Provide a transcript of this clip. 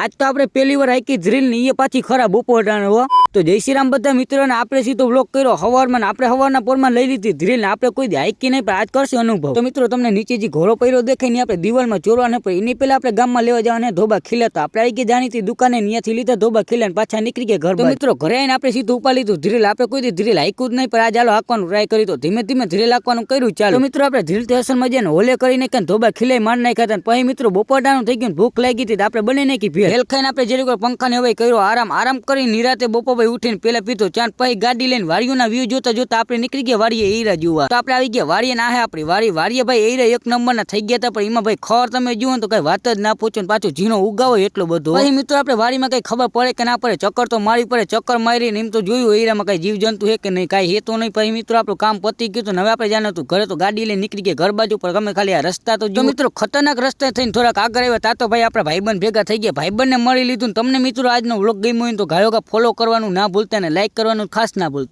આજ તો આપણે પહેલી વાર આખી જ્રીલ ને એ પાછી ખરાબ બપોરડાને હો. તો જય શ્રી રામ બધા મિત્રોને આપણે સીધો બ્લોક કર્યો. હવારમાં આપણે હવારના પોરમાં લઈ લીધી ધ્રીલ આપણે કોઈ દી નહીં પણ આજ કરશે અનુભવ. તો મિત્રો તમને નીચે જે ઘોડો પહેરો દેખાય ને આપણે દિવાલમાં ચોરવા નહીં પડે એની પહેલા આપણે ગામમાં લેવા જવાના ધોબા ખીલાતા આપણે આવી ગયા જાણીતી દુકાને ત્યાંથી લીધા ધોબા ખીલા પાછા નીકળી ગયા ઘર મિત્રો ઘરે આવીને આપણે સીધું ઉપા લીધું ધ્રીલ આપણે કોઈ દી ધ્રીલ હાઈકું જ નહીં પણ આજ ચાલો હાંકવાનું ટ્રાય કરી તો ધીમે ધીમે ધ્રીલ હાંકવાનું કર્યું. ચાલો. મિત્રો આપણે ધ્રીલ સ્ટેશનમાં જઈને હોલે કરીને કે ધોબા ખીલાઈ માર નાખ્યા હતા પછી મિત્રો બપોરડાનું થઈ ગયું ભૂખ લાગી હતી આપણે બને નાખી ભેળ. હેલ ખાઈને આપણે જે પંખાને હવે કર્યો આરામ આરામ કરી નિરાતે બપોરભાઈ ઉઠીને પેલા પીધો ચાર પછી ગાડી લઈને વાડીઓના વ્યૂ જોતા જોતા આપણે નીકળી ગયા વાડીએ હીરા જોવા. તો આપણે આવી ગયા વાડીએ ના હે આપણી વાડી. વાડીએ ભાઈ હીરા એક નંબરના થઈ ગયા હતા પણ એમાં ભાઈ ખર તમે જુઓ ને તો કઈ વાત જ ના પૂછો ને પાછું ઝીણો ઉગાવો એટલો બધો. પછી મિત્રો આપણે વાડીમાં કઈ ખબર પડે કે ના પડે? ચક્કર તો મારી પડે ચક્કર મારીને એમ તો જોયું હીરામાં કઈ જીવજંતુ હે કે નહીં કાંઈ હેતો નહીં. પછી મિત્રો આપણું કામ પતી ગયું તો હવે આપણે જાણ હતું ઘરે તો ગાડી લઈને નીકળી ગયા ઘર બાજુ પર ગમે ખાલી આ રસ્તા તો જો મિત્રો ખતરનાક રસ્તે થઈને થોડાક આગળ આવ્યા. તા તો ભાઈ આપણા ભાઈબંધ ભેગા થઈ ગયા. ભાઈબંધને મળી લીધું તમને મિત્રો આજનો વ્લોગ ગમ્યો હોય ને તો ગાયો ફોલો કરવાનું ના ભૂલતા ને લાઇક કરવાનું ખાસ ના ભૂલતા.